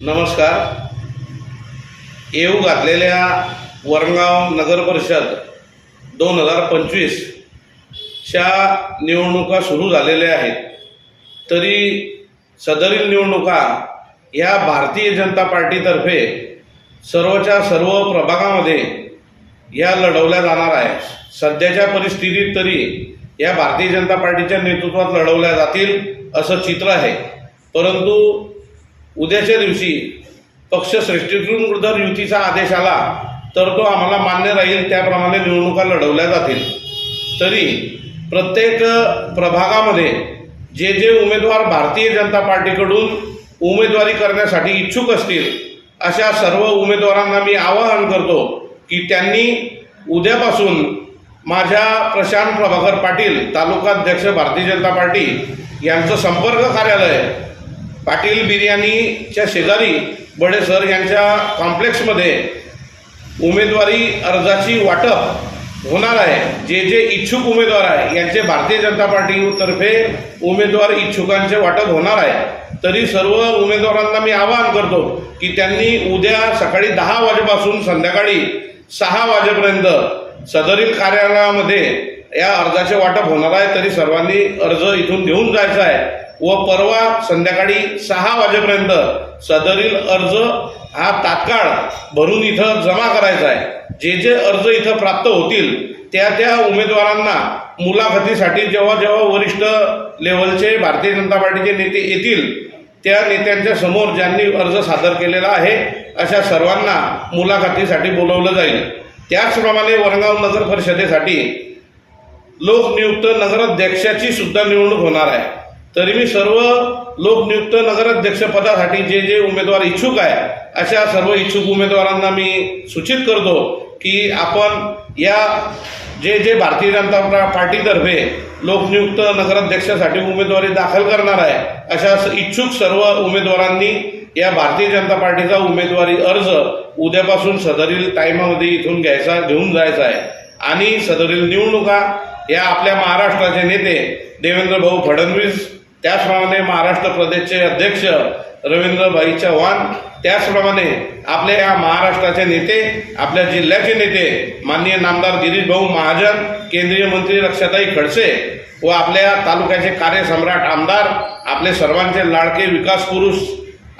नमस्कार. येऊ घातलेल्या वरणगाव नगर परिषद दोन हजार पंचवीसच्या निवडणुका सुरू झालेल्या आहेत. तरी सदरील निवडणुका या भारतीय जनता पार्टीतर्फे सर्वच्या सर्व प्रभागामध्ये या लढवल्या जाणार आहे सध्याच्या परिस्थितीत तरी या भारतीय जनता पार्टीच्या नेतृत्वात लढवल्या जातील असं चित्र आहे. परंतु उद्याच्या दिवशी पक्षश्रेष्ठीतून जर युतीचा आदेश आला तर तो आम्हाला मान्य राहील त्याप्रमाणे निवडणुका लढवल्या जातील. तरी प्रत्येक प्रभागामध्ये जे जे उमेदवार भारतीय जनता पार्टीकडून उमेदवारी करण्यासाठी इच्छुक असतील अशा सर्व उमेदवारांना मी आवाहन करतो की त्यांनी उद्यापासून माझ्या प्रशांत प्रभाकर पाटील तालुकाध्यक्ष भारतीय जनता पार्टी यांचं संपर्क कार्यालय पाटील बिर्याणीच्या शेजारी बडे सर यांच्या कॉम्प्लेक्समध्ये उमेदवारी अर्जाची वाटप होणार आहे. जे जे इच्छुक उमेदवार आहे यांचे भारतीय जनता पार्टीतर्फे उमेदवार इच्छुकांचे वाटप होणार आहे. तरी सर्व उमेदवारांना मी आवाहन करतो की त्यांनी उद्या सकाळी दहा वाजेपासून संध्याकाळी सहा वाजेपर्यंत सदरील कार्यालयामध्ये या अर्जाचे वाटप होणार आहे. तरी सर्वांनी अर्ज इथून घेऊन जायचा आहे. व परवा संध्याकाळी सहा वाजेपर्यंत सदरील अर्ज हा तात्काळ भरून इथं जमा करायचा आहे. जे जे अर्ज इथं प्राप्त होतील त्या त्या उमेदवारांना मुलाखतीसाठी जेव्हा जेव्हा वरिष्ठ लेवलचे भारतीय जनता पार्टीचे नेते येतील त्या नेत्यांच्या समोर ज्यांनी अर्ज सादर केलेला आहे अशा सर्वांना मुलाखतीसाठी बोलवलं जाईल. त्याचप्रमाणे वरंगाव नगर परिषदेसाठी लोकनियुक्त नगराध्यक्षाची सुद्धा निवडणूक होणार आहे. तरी मी सर्व लोकनियुक्त नगराध्यक्षपदासाठी जे जे उमेदवार इच्छुक आहे अशा सर्व इच्छुक उमेदवारांना मी सूचित करतो की आपण या जे जे भारतीय जनता पार्टीतर्फे लोकनियुक्त नगराध्यक्षासाठी उमेदवारी दाखल करणार आहे अशा इच्छुक सर्व उमेदवारांनी या भारतीय जनता पार्टीचा उमेदवारी अर्ज उद्यापासून सदरील टाईमामध्ये इथून घ्यायचा घेऊन जायचा आहे. आणि सदरील निवडणुका या आपल्या महाराष्ट्राचे नेते देवेंद्र भाऊ फडणवीस त्याचप्रमाणे महाराष्ट्र प्रदेशचे अध्यक्ष रवींद्रभाई चव्हाण त्याचप्रमाणे आपल्या या महाराष्ट्राचे नेते आपल्या जिल्ह्याचे नेते माननीय नामदार गिरीश भाऊ महाजन केंद्रीय मंत्री रक्षाताई खडसे व आपल्या तालुक्याचे कार्यसम्राट आमदार आपले सर्वांचे लाडके विकास पुरुष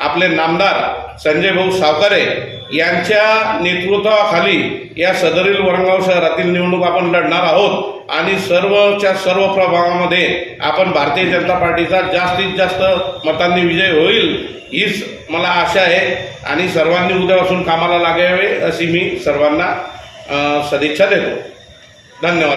आपले नामदार संजय भाऊ सावकारे यांच्या नेतृत्वाखाली या सदरील वरंगाव शहरातील निवडणूक आपण लढणार आहोत. आणि सर्वच्या सर्व प्रभागामध्ये आपण भारतीय जनता पार्टीचा जास्तीत जास्त मतांनी विजय होईल हीच मला आशा आहे. आणि सर्वांनी उद्यापासून कामाला लागावे अशी मी सर्वांना सदिच्छा देतो. धन्यवाद.